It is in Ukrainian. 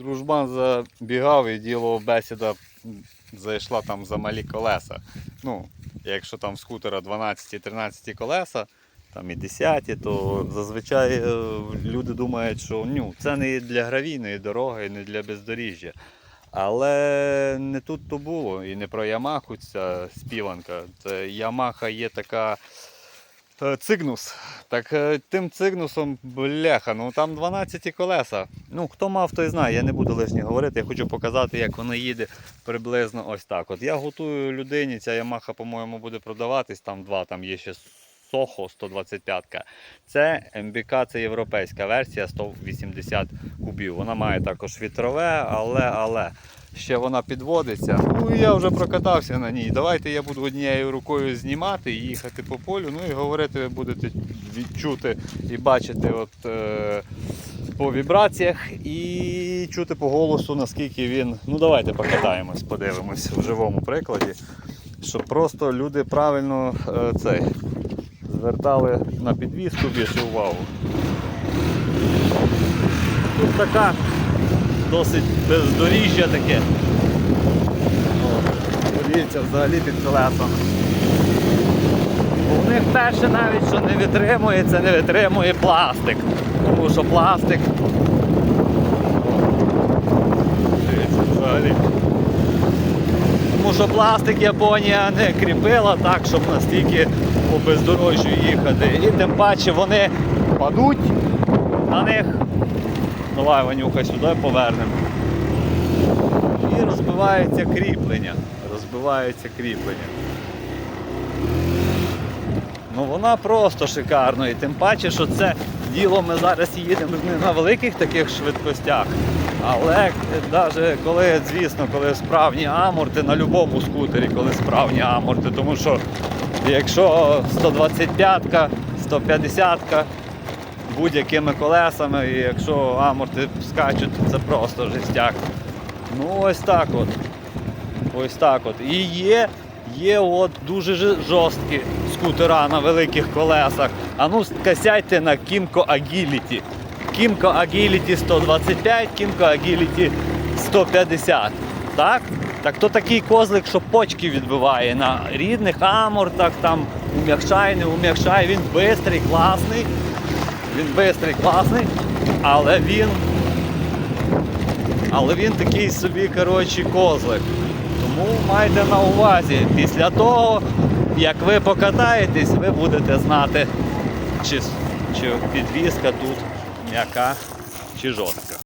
Дружбан забігав і діло бесіда зайшла там за малі колеса. Ну, якщо там скутера 12-13 колеса, там і 10, то зазвичай е, люди думають, що ну, це не для гравійної дороги, не для бездоріжжя. Але не тут то було. І не про Ямаху ця співанка. Це Ямаха є така цигнус. Так е, тим цигнусом, бляха, ну там 12 колеса. Ну, хто мав, той знає, я не буду лишнє говорити. Я хочу показати, як воно їде приблизно ось так. От я готую людині, ця Ямаха, по-моєму, буде продаватись, там два, там є ще Сохо 125. Це МБК, це європейська версія 180 кубів. Вона має також вітрове, але але ще вона підводиться. Ну і я вже прокатався на ній. Давайте я буду однією рукою знімати, їхати по полю. Ну і говорити ви будете відчути і бачити от, е, по вібраціях і чути по голосу, наскільки він. Ну давайте покатаємось, подивимось в живому прикладі. Щоб просто люди правильно е, цей, звертали на підвіску більше увагу. Тут така досить бездоріжжя таке. Подивіться взагалі під колесами. У них перше навіть що не витримує, це не витримує пластик. Тому що пластик. Дивіться, взагалі. Тому що пластик Японія не кріпила так, щоб настільки по бездорожжю їхати. І тим паче вони падуть на них. Давай, Ванюха, сюди повернемо. І розбивається кріплення. Розбивається кріплення. Ну вона просто шикарно. І тим паче, що це діло ми зараз їдемо не на великих таких швидкостях. Але навіть коли, звісно, коли справні аморти на будь-якому скутері, коли справні аморти, тому що якщо 125-ка, 150-ка будь-якими колесами, і якщо аморти скачуть, це просто жестяк. Ну ось так от. Ось так от. І є, є от дуже жорсткі скутера на великих колесах. А ну скасяйте на Kimco Agility. Kimco Agility 125, Kimco Agility 150. Так? Так то такий козлик, що почки відбиває на рідних амортах, там ум'якшай, не ум'якшай, він бистрий, класний. Він бистрий, класний, але він. Але він такий собі, коротше, козлик. Тому майте на увазі, після того, як ви покатаєтесь, ви будете знати, чи, чи підвізка тут м'яка чи жорстка.